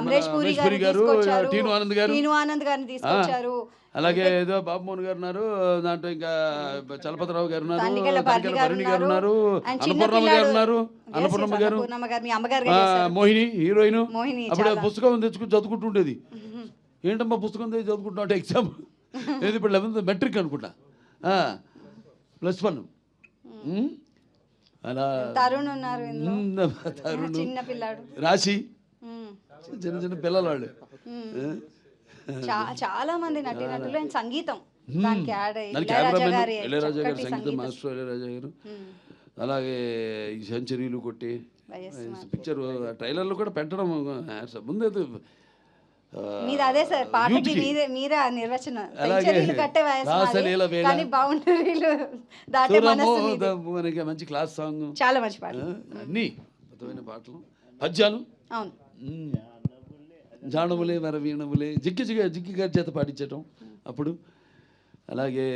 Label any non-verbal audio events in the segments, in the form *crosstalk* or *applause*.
అమరేష్ పూరి గారు టీను ఆనంద్ గారు. టీను ఆనంద్ గారిని తీసుకొచ్చారు. అలాగే ఏదో బాబుమోహన్ గారు ఉన్నారు దాంట్లో ఇంకా చలపతిరావు గారు ఉన్నారు భరణి గారు ఉన్నారు. అన్నపూర్ణమ్మ గారు ఉన్నారు అన్నపూర్ణమ్మ గారు. మోహిని హీరోయిన్ అప్పుడు. పుస్తకం తెచ్చుకుని చదువుకుంటుండేది. ఏంటమ్మా పుస్తకం తెచ్చి చదువుకుంటున్నా అంటే ఎగ్జామ్ ఏది ఇప్పుడు లెవెన్త్ మెట్రిక్ అనుకుంటా. ప్లస్ వన్ అలా. తరుణ్ ఉన్నారు తరుణ్. రాశి. చిన్న చిన్న పిల్లలు వాళ్ళు. చాలా మంది నటీనటులు అండ్ సంగీతం. దానికి యాడ్ ఇళయరాజా గారి సంగీతం మాస్టర్ ఇళయరాజా గారు. అలాగే ఈ సెంచరీలు కొట్టి పిక్చర్ ట్రైలర్లు కూడా పెట్టడం ముందే మీది అదే సార్ పాటకి. మీదే మీరే ఆ నిర్వచనం. సెంచరీలు కట్టే వయసు. కానీ బౌండరీలు దాటే మనస్సు మీది. మనకి మంచి క్లాస్ సాంగ్. చాలా మంచి పాట. అన్నీ అద్భుతమైన పాటలు. పద్యాలు. అవును. జానములే మర వీణములే జిక్కి జిగ్గ జిక్కి గారి చేత పాటించటం అప్పుడు. అలాగే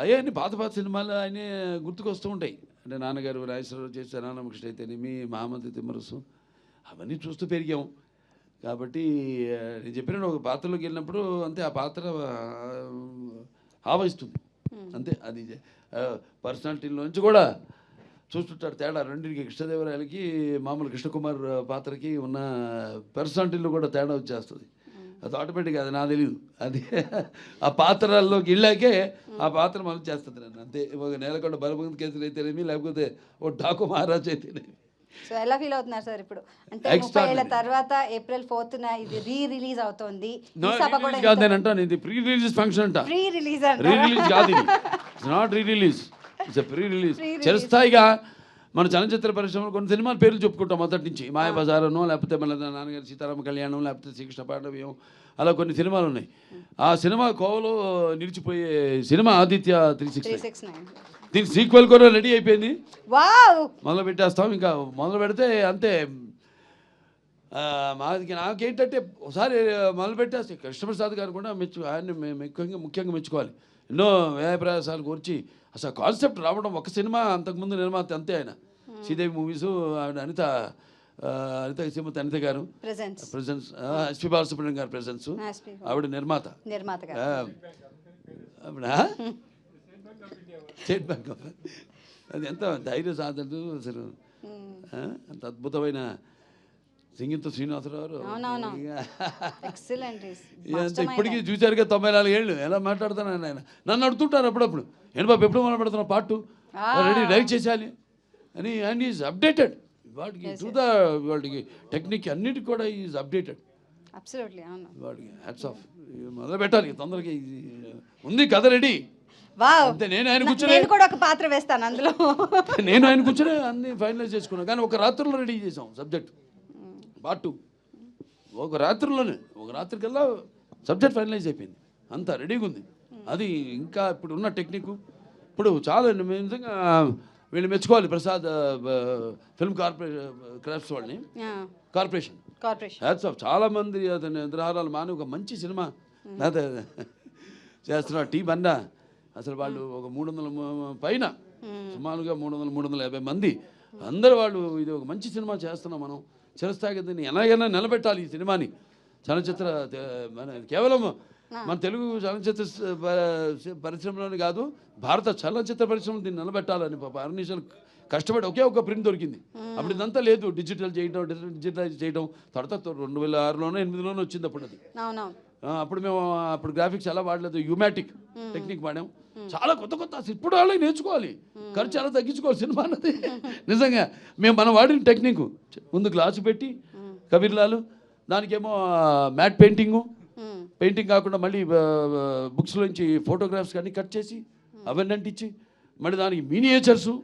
అయ్యాన్ని పాత పాత సినిమాలు ఆయనే గుర్తుకొస్తూ ఉంటాయి. అంటే నాన్నగారు రాజేశ్వరరావు చేసిన రామకృష్ణ అయితేనేమి మహామంత్రి తిమ్మరసు. అవన్నీ చూస్తూ పెరిగాం. కాబట్టి నేను చెప్పిన ఒక పాత్రలోకి వెళ్ళినప్పుడు అంతే ఆ పాత్ర ఆవహిస్తుంది. అంతే అది పర్సనాలిటీలోంచి కూడా చూస్తుంటాడు తేడా. రెండింటికి కృష్ణదేవరాయలకి మామూలు కృష్ణకుమార్ పాత్రకి ఉన్న పర్సనాలిటీలో కూడా తేడా వచ్చేస్తుంది. అది ఆటోమేటిక్గా అది నాకు తెలియదు అది *laughs* ఆ పాత్రల్లోకి వెళ్ళాకే ఆ పాత్ర మనం చేస్తుంది నన్ను. అంతే. ఒక నేలకొండ బలభంగ కేసులు అయితేనేమి లేకపోతే ఓ డాకు మహారాజ్ అయితేనేమి. సో ఎలా ఫీల్ అవుతున్నారు సార్ ఇప్పుడు? అంటే ముప్పై. ఏళ్ళ తర్వాత ఏప్రిల్ ఫోర్త్ ఇది రీ రిలీజ్ అవుతోంది కాదు నేను అంటాను ఇది ప్రీ రిలీజ్ ఫంక్షన్ అంట. ప్రీ రిలీజ్ రీ రిలీజ్ కాదు it's not re release pre release. చిరస్థాయిగా మన చలనచిత్ర పరిశ్రమలో కొన్ని సినిమాల పేర్లు చెప్పుకుంటాం మొదటి నుంచి. మాయ బజారను లేకపోతే మన నాన్నగారి సీతారామ కళ్యాణం లేకపోతే శ్రీకృష్ణ పాండవ్యం అలా కొన్ని సినిమాలు ఉన్నాయి. ఆ సినిమా కోవలో నిలిచిపోయే cinema Aditya three six six nine. దీని సీక్వెల్ కూడా రెడీ అయిపోయింది. వావ్! మొదలు పెట్టేస్తాం. ఇంకా మొదలు పెడితే అంతే. మాది నాకేంటంటే ఒకసారి మొదలు పెట్టేస్తే కృష్ణప్రసాద్ గారు కూడా మెచ్చు ఆయన్ని ముఖ్యంగా ముఖ్యంగా మెచ్చుకోవాలి. ఎన్నో వ్యయ ప్రయాసాలు కూర్చి అసలు కాన్సెప్ట్ రావడం ఒక సినిమా అంతకుముందు నిర్మాత అంతే ఆయన. శ్రీదేవి మూవీస్ ఆవిడ అనిత అనిత శ్రీమతి అనిత గారు. ప్రెసెన్స్ ఎస్పి బాలసుబ్రహ్మణ్యం గారి ప్రెసెన్స్ ఆవిడ నిర్మాత. స్టేట్ బ్యాంక్ ఆఫ్ అది ఎంత ధైర్య సాధనలు అసలు. ఆ, అంత అద్భుతమైన సింగింత శ్రీనివాసరావు. ఇప్పటికీ చూశారుగా తొంభై నాలుగు ఏళ్ళు ఎలా మాట్లాడుతాను ఆయన నన్ను అడుగుతుంటారు అప్పుడప్పుడు ఏంటి బాబు ఎప్పుడు పెడుతున్నావు పార్ట్? రెడీ డైరెక్ట్ చేసేయాలి. అని అండ్ ఈజ్ అప్డేటెడ్ వాటికి టు ద వాటికి టెక్నిక్ అన్నిటికి కూడా ఈజ్ అప్డేటెడ్ వాడికి హ్యాట్స్ ఆఫ్ మొదలు పెట్టాలి తొందరగా ఉంది కథ రెడీ. అంతే నేను ఆయన కూర్చొని నేను కూడా ఒక పాత్ర వేస్తాను అందులో. నేను ఆయన కూర్చొని అన్ని ఫైనలైజ్ చేసుకున్నాను కానీ ఒక రాత్రిలో రెడీ చేసాం సబ్జెక్ట్. పార్ట్ టూ ఒక రాత్రిలోనే ఒక రాత్రికల్లా సబ్జెక్ట్ ఫైనలైజ్ అయిపోయింది. అంతా రెడీగా ఉంది. అది ఇంకా ఇప్పుడు ఉన్న టెక్నిక్. ఇప్పుడు చాలా నిజంగా వీళ్ళు మెచ్చుకోవాలి ప్రసాద్ ఫిల్మ్ కార్పొరేషన్ క్రాఫ్ట్స్ వాళ్ళని. కార్పొరేషన్. హ్యాట్స్ ఆఫ్ చాలా మంది అతని నిద్రహారాలు మాని ఒక మంచి సినిమా అదే చేస్తున్నారు. టీం అన్నా అసలు వాళ్ళు ఒక మూడు వందల పైన సుమారుగా మూడు వందల మూడు వందల యాభై మంది. అందరు వాళ్ళు ఇది ఒక మంచి సినిమా చేస్తున్నాం మనం. చిరస్థాయి దీన్ని ఎలాగైనా నిలబెట్టాలి ఈ సినిమాని. చలనచిత్ర మన కేవలం మన తెలుగు చలనచిత్ర పరిశ్రమలోనే కాదు భారత చలనచిత్ర పరిశ్రమ దీన్ని నిలబెట్టాలని పాప కష్టపడి ఒకే ఒక ప్రింట్ దొరికింది. అప్పుడు ఇదంతా లేదు డిజిటల్ చేయడం డిజిటలైజ్ చేయడం తర్వాత రెండు వేల ఆరులోనో ఎనిమిదిలోనో వచ్చింది అప్పుడు అది అప్పుడు మేము అప్పుడు గ్రాఫిక్స్ ఎలా వాడలేదు యూమాటిక్ టెక్నిక్ వాడాం. చాలా కొత్త కొత్త ఇప్పుడు వాళ్ళకి నేర్చుకోవాలి. ఖర్చు చాలా తగ్గించుకోవాలి సినిమా అన్నది. నిజంగా మేము మనం వాడిన టెక్నిక్ ముందు గ్లాసు పెట్టి కబీర్లాలు దానికేమో మ్యాట్ పెయింటింగు. పెయింటింగ్ కాకుండా మళ్ళీ బుక్స్లోంచి ఫోటోగ్రాఫ్స్ అన్నీ కట్ చేసి అవన్నీ అంటించి మళ్ళీ దానికి మినియేచర్సు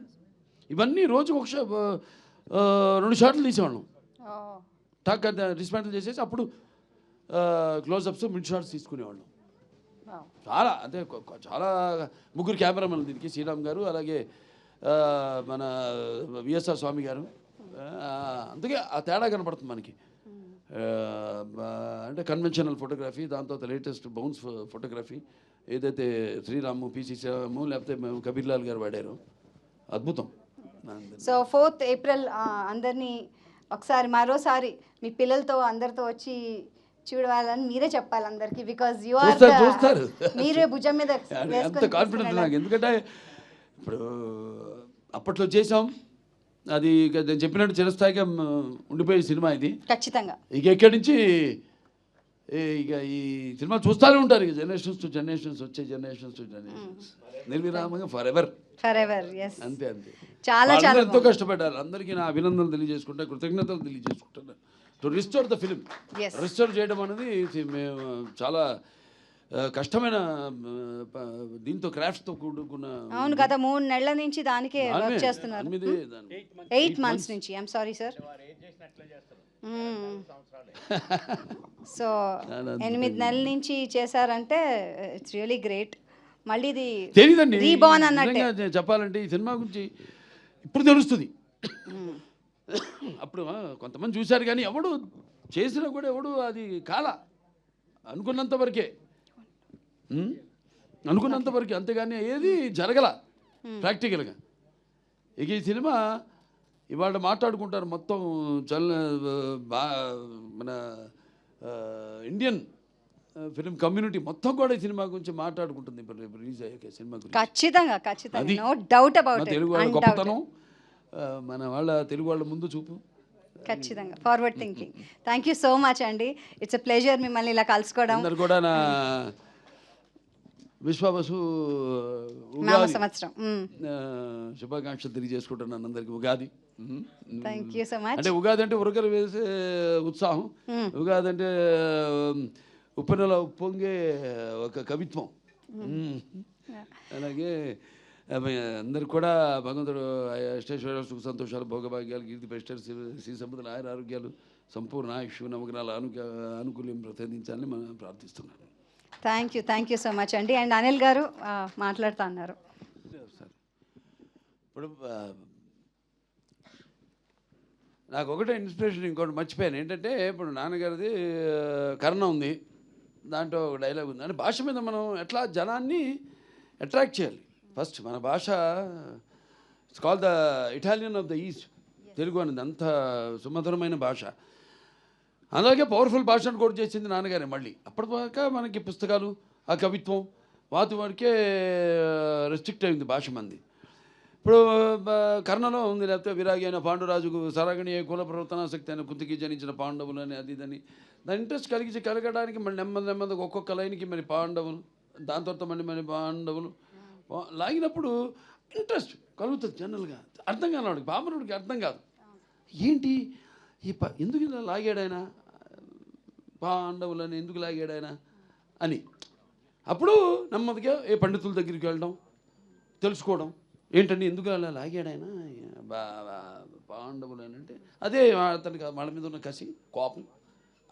ఇవన్నీ రోజుకు ఒక రెండు షాట్లు తీసేవాళ్ళం. టాక్ డిస్మాంటిల్ చేసేసి అప్పుడు క్లోజప్స్ మిడ్ షాట్స్ తీసుకునేవాళ్ళం. చాలా అంటే చాలా ముగ్గురు కెమెరామెన్ దీనికి. శ్రీరామ్ గారు అలాగే మన విఎస్ఆర్ స్వామి గారు. అందుకే ఆ తేడా కనపడుతుంది మనకి. అంటే కన్వెన్షనల్ ఫోటోగ్రఫీ దాని తర్వాత లేటెస్ట్ బౌన్స్ ఫోటోగ్రఫీ ఏదైతే శ్రీరాము పిసి శ్రీరాము లేకపోతే మేము కబీర్లాల్ గారు వాడారు అద్భుతం. సో ఫోర్త్ ఏప్రిల్ అందరినీ ఒకసారి మరోసారి మీ పిల్లలతో అందరితో వచ్చి చూడాలని మీరే చెప్పాలి అందరికి బికాజ్ యు ఆర్ చూస్తారు. మీరే భుజం మీద *laughs* అంత కాన్ఫిడెన్స్. నాకు ఎందుకంటే ఇప్పుడు అప్పట్లో చేసాం అది ఇక నేను చెప్పినట్టు చిరస్థాయిగా ఉండిపోయే సినిమా ఇది. ఖచ్చితంగా. ఇక ఎక్కడి నుంచి ఇక ఈ సినిమా చూస్తూనే ఉంటారు. ఇక జనరేషన్స్ టు జనరేషన్స్ వచ్చే జనరేషన్స్ టు జనరేషన్స్ నిర్విరామంగా ఫర్ ఎవర్ ఫర్ ఎవర్ అంతే అంతే. చాలా చాలా ఎంతో కష్టపడ్డారు. అందరికీ నా అభినందనలు తెలియజేసుకుంటా కృతజ్ఞతలు తెలియజేసుకుంటాను to restore the film Yes. Restore చేయడం అనేది మేము చాలా కష్టమైన దీంతో క్రాఫ్ట్తో కూడుకున్న అవును గత మూడు నెలల నుంచి దానికే దాని వర్క్ చేస్తున్నారు ఎయిట్ మంత్స్ నుంచి. ఐఎమ్ సారీ సార్ సో ఎనిమిది నెలల నుంచి చేశారంటే ఇట్స్ రియలీ గ్రేట్ మళ్ళీ ఇది నేను చెప్పాలంటే ఈ సినిమా గురించి ఇప్పుడు తెలుస్తుంది. అప్పుడు కొంతమంది చూశారు కానీ ఎవడు చేసినా కూడా ఎవడు అది కాల. అనుకున్నంత వరకే? అనుకున్నంత వరకే. అంతేగాని ఏది జరగల. ప్రాక్టికల్గా ఇక ఈ సినిమా ఇవాళ మాట్లాడుకుంటారు మొత్తం చల్ బా మన ఇండియన్ ఫిలిం కమ్యూనిటీ మొత్తం కూడా ఈ సినిమా గురించి మాట్లాడుకుంటుంది. రిలీజ్ అయ్యాక సినిమా గురించి. ఖచ్చితంగా ఖచ్చితంగా. డౌట్ అబౌట్ తెలుగు గొప్పతనం. మన వాళ్ళ తెలుగు వాళ్ళ ముందు చూపు. ఖచ్చితంగా. Forward thinking thank you so much అండి ఇట్స్ ఎ ప్లెజర్ మిమ్మల్ని ఇలా కలుసుకోవడం. అందరు కూడా నా విశ్వవసు సంవత్సరం. శుభాకాంక్షలు తెలియజేసుకుంటున్నాను అందరికి Ugadi. Thank you so much అంటే ఉగాది అంటే ఉరకలు వేసే ఉత్సాహం. ఉగాది అంటే ఉప్పెనలో ఉప్పొంగే ఒక కవిత్వం. అలాగే అవి అందరికి కూడా భగవంతుడు అష్టేశ్వర సుఖ సంతోషాలు భోగభాగ్యాలు కీర్తి ప్రశ్న శ్రీ సంపదలు ఆయుర ఆరోగ్యాలు సంపూర్ణ ఆయుష్ నవగ్నాల అను అనుకూల్యం ప్రసాదించాలని మనం ప్రార్థిస్తున్నాను thank you thank you so much అండి. అండ్ అనిల్ గారు మాట్లాడుతా అన్నారు. ఇప్పుడు నాకు ఒకటే ఇన్స్పిరేషన్ ఇంకోటి మర్చిపోయాను. ఏంటంటే ఇప్పుడు నాన్నగారిది కర్ణ ఉంది. దాంట్లో ఒక డైలాగ్ ఉంది. అంటే భాష మీద మనం ఎట్లా జనాన్ని అట్రాక్ట్ చేయాలి? ఫస్ట్ మన భాష it's call the Italian of the east Telugu అనేది అంత సుమధురమైన భాష. అలాగే పవర్ఫుల్ భాషను కూడా చేసింది నాన్నగారే మళ్ళీ. అప్పటిదాకా మనకి పుస్తకాలు ఆ కవిత్వం వాటి వరకే రెస్ట్రిక్ట్ అయింది భాష మంది. ఇప్పుడు కర్ణలో ఉంది లేకపోతే విరాగి అయిన పాండురాజుకు సరగణి కుల ప్రవర్తనాశక్తి అయిన కుంతికి జనించిన పాండవులు అని అది ఇదని. దాని ఇంట్రెస్ట్ కలిగి కలగడానికి మళ్ళీ నెమ్మది నెమ్మదిగా ఒక్కొక్క లైన్కి మరి పాండవులు దాని తర్వాత మళ్ళీ మరి పాండవులు లాగినప్పుడు ఇంట్రెస్ట్ కలుగుతుంది జనరల్గా. అర్థం కానివాడికి బామరుడికి అర్థం కాదు. ఏంటి? ఈ ప ఎందుకు ఇలా లాగాడాయన పాండవులని ఎందుకు లాగాడాయన అని. అప్పుడు నెమ్మదిగా ఏ పండితుల దగ్గరికి వెళ్ళడం తెలుసుకోవడం. ఏంటండి? ఎందుకు అలా లాగాడాయన బా పాండవులు అని అంటే అదే అతనికి వాళ్ళ మీద ఉన్న కసి కోపం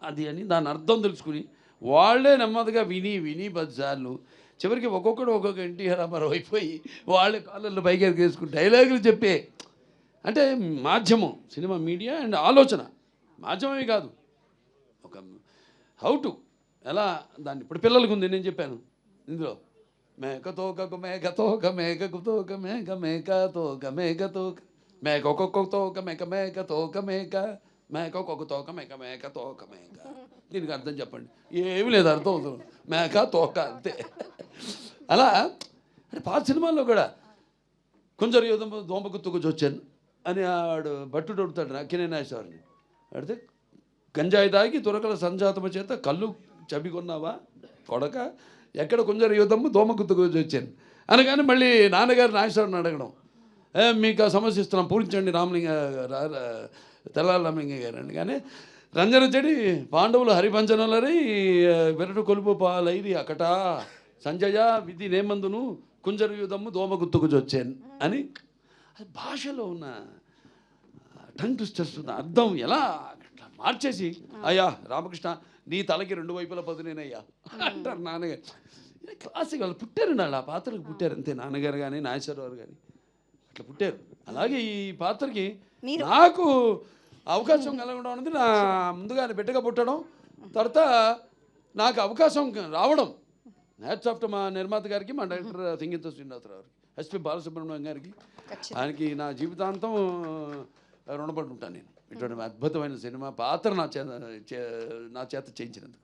అది అని దాని అర్థం తెలుసుకుని వాళ్ళే నెమ్మదిగా విని విని పదిసార్లు చివరికి ఒక్కొక్కడు ఒక్కొక్క ఎన్టీఆర్ రామారావు అయిపోయి వాళ్ళ కాలర్లు పైకి వేసుకుని డైలాగులు చెప్పే అంటే మాధ్యమం సినిమా మీడియా అండ్ ఆలోచన. మాధ్యమమే కాదు. ఒక హౌ టు. ఎలా? దాన్ని ఇప్పుడు పిల్లలకు ఉంది నేను చెప్పాను. ఇందులో. మేక తోక మేక తోక మేక తోక మేక మేక తోక మేక తోక. మేక ఒక్కొక్క తోక మేక మేక తోక మేక. మేక ఒక తోక మేక మేక తోక మేక. దీనికి అర్థం చెప్పండి. ఏమి లేదు అర్థం అవుతుంది మేక తోక అంతే. అలా అంటే పాత సినిమాల్లో కూడా కొంచెం యోధం దోమకుత్తుకు వచ్చాను అని ఆడు భట్టుడు అడుగుతాడు అక్కినేశ్వరిని అడితే గంజాయి తాగి తురకల సంజాతమ చేత కళ్ళు చబికొన్నావా కొడక ఎక్కడ కొంచెం యుద్ధము దోమకుత్తుకు వచ్చాను. అనగానే మళ్ళీ నాన్నగారు నాగేశ్వరిని అడగడం. మీకు ఆ సమస్య ఇస్తున్నాం పూరించండి రామలింగ రా- గారండి కానీ రంజన చెడి పాండవులు హరిభంజనులరై వెరటు కొలుపు పాలైది అకట. సంజయ విధి నేమందును కుంజర యుధము దోమ వచ్చాను అని అది భాషలో ఉన్న టంగ్ ట్విస్టర్స్ ఉన్న అర్థం ఎలా అట్లా మార్చేసి అయ్యా రామకృష్ణ నీ తలకి రెండు వైపుల పదునేనయ్యా అంటారు నాన్నగారు. క్లాసిక్ వాళ్ళు పుట్టారు వాళ్ళు ఆ పాత్రకు పుట్టారు అంతే నాన్నగారు కానీ నాగేశ్వరరావు కానీ అట్లా పుట్టారు. అలాగే ఈ పాత్రకి నాకు అవకాశం కలగడం అనేది నా ముందుగా బిడ్డగా పుట్టడం తర్వాత నాకు అవకాశం రావడం. హ్యాట్స్ ఆఫ్ మా నిర్మాత గారికి మా డైరెక్టర్ సింగిత శ్రీనివాసరావు గారికి ఎస్పి బాలసుబ్రహ్మణ్యం గారికి. ఆయనకి నా జీవితాంతం రుణపడి ఉంటాను నేను. ఇటువంటి అద్భుతమైన సినిమా పాత్ర నా చేత చే- నా చేత చేయించినందుకు.